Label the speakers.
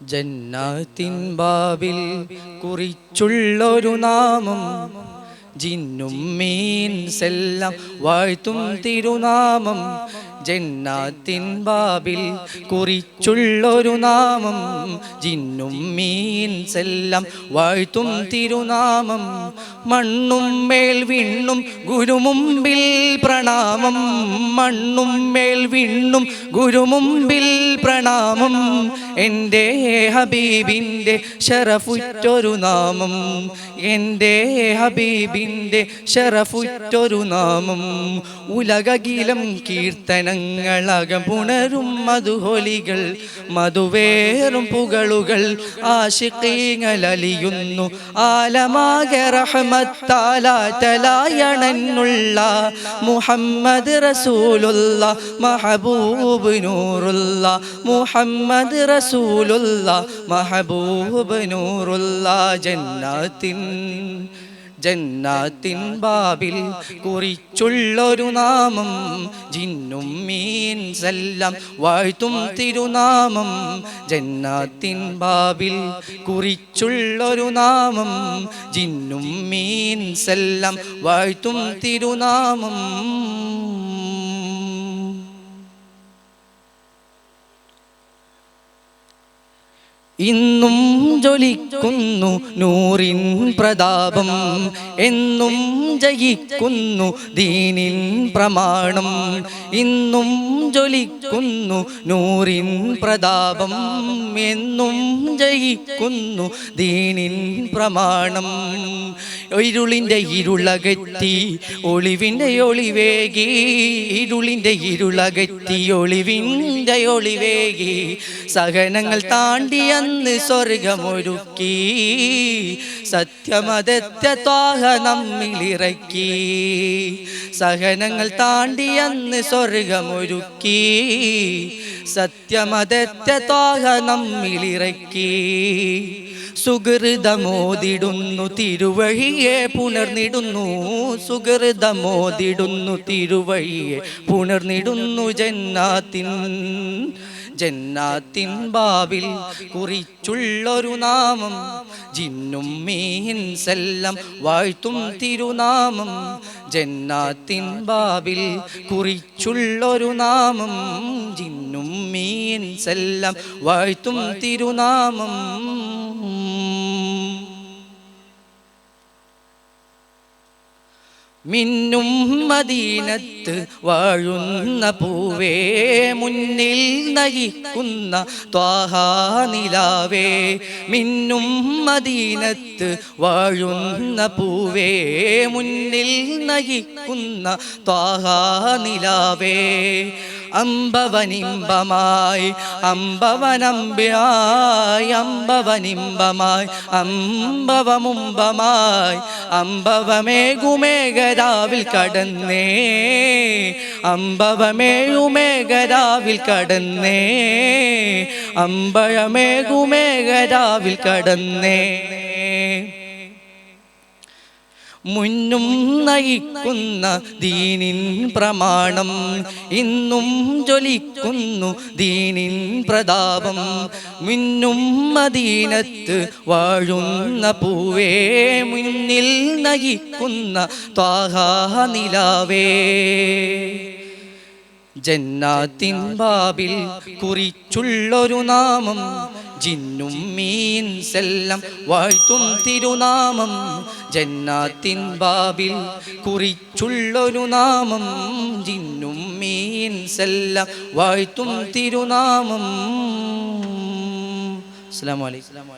Speaker 1: ജന്നാത്തിൻ ബാബിൽ കുറിച്ചുള്ളൊരു നാമം ജിന്നും മീൻസെല്ലാം വാഴ്ത്തും തിരുനാമം ജന്നാത്തിൻ ബാബിൽ കുറിച്ചുള്ളൊരു നാമം ജിന്നും മീൻസെല്ലാം വാഴ്ത്തും തിരുനാമം മണ്ണും മേൽ വിണ്ണും ഗുരുമുമ്പിൽ പ്രണാമം മണ്ണും മേൽ വിണ്ണും ഗുരുമുമ്പിൽ പ്രണാമം എന്റെ ഹബീബിന്റെ ഷറഫുറ്റൊരു നാമം എന്റെ ഹബീബിന്റെ ഷറഫുറ്റൊരു നാമം ഉലകകിലം കീർത്തനങ്ങളകം പുണരും മധുഹൊലികൾ മധുവേറും പുകളുകൾ ആലമാകെ റഹ്മത്താലാറ്റലായണനുള്ള മുഹമ്മദ് റസൂലുള്ള മഹബൂബ് നൂറുള്ള മുഹമ്മദ് റസൂലുള്ള മഹബൂബ് നൂറുള്ള ജന്നാത്തിൻ ജന്നാത്തിൻ ബാബിൽ കുറിച്ചുള്ളൊരു നാമം ജിന്നും മീൻസെല്ലാം വാഴ്ത്തും തിരുനാമം. ജന്നാത്തിൻ ബാബിൽ കുറിച്ചുള്ളൊരു നാമം ജിന്നും മീൻസെല്ലാം വാഴ്ത്തും തിരുനാമം. ഇന്നും ജ്വലിക്കുന്നു നൂറിൻ പ്രതാപം. എന്നും ജയിക്കുന്നു ദീനിൻ പ്രമാണം. ഇന്നും ജ്വലിക്കുന്നു നൂറിൻ പ്രതാപം. എന്നും ജയിക്കുന്നു ദീനിൻ പ്രമാണം. ഇരുളിന്റെ ഇരുളകറ്റി ഒളിവിന്റെ ഒളിവേകി. ഇരുളിന്റെ ഇരുളകറ്റി ഒളിവിന്റെ ഒളിവേകി. സഹനങ്ങൾ താണ്ടി അന്ന് സ്വർഗമൊരുക്കി സത്യമതത്യ ത്വാഹ നമ്മിലിറക്കി. സഹനങ്ങൾ താണ്ടി അന്ന് സ്വർഗമൊരുക്കി. സത്യമതത്യ ത്വാഹ നമ്മിലിറക്കി. സുഹൃതമോതിടുന്നു തിരുവഴിയെ പുണർന്നിടുന്നു. സുഹൃതമോതിടുന്നു തിരുവഴിയെ പുണർന്നിടുന്നു ജന്നാത്തിൻ. ജന്നാത്തിൻ ബാബിൽ കുറിച്ചുള്ളൊരു നാമം ജിന്നും മീൻസെല്ലാം വാഴ്ത്തും തിരുനാമം. ജന്നാത്തിൻ ബാബിൽ കുറിച്ചുള്ളൊരു നാമം ജിന്നും മീൻസെല്ലാം വാഴ്ത്തും തിരുനാമം. മിന്നും മദീനത്ത് വാഴുന്ന പൂവേ മുന്നിൽ നയിക്കുന്ന ത്വാഹാനിലാവേ മിന്നും മദീനത്ത് വാഴുന്ന പൂവേ മുന്നിൽ നയിക്കുന്ന ത്വാഹാനിലാവേ അമ്പവനിമ്പമായി അമ്പവനമ്പ്യായി അമ്പവനിമ്പമായി അമ്പവമുമ്പമായി അമ്പവമേകുമേഘരാവിൽ കടന്നേ അമ്പവമേഴുമേഘരാവിൽ കടന്നേ അമ്പഴമേകുമേഘരാവിൽ കടന്നേ. മുന്നും നയിക്കുന്ന ദീനിൻ പ്രമാണം ഇന്നും ജ്വലിക്കുന്നു ദീനിൻ പ്രതാപം. മിന്നും മദീനത്ത് വാഴുന്ന പൂവേ മുന്നിൽ നയിക്കുന്ന ത്വാഹാനിലാവേ ജന്നാത്തിൻ ബാബിൽ കുറിച്ചുള്ളൊരു നാമം ജിന്നും മീൻസെല്ലാം വാഴ്ത്തും തിരുനാമം. ജന്നാത്തിൻ ബാബിൽ കുറിച്ചുള്ളൊരു നാമം ജിന്നും മീൻസെല്ലാം വാഴ്ത്തും തിരുനാമം. അസ്സലാമു അലൈക്കും.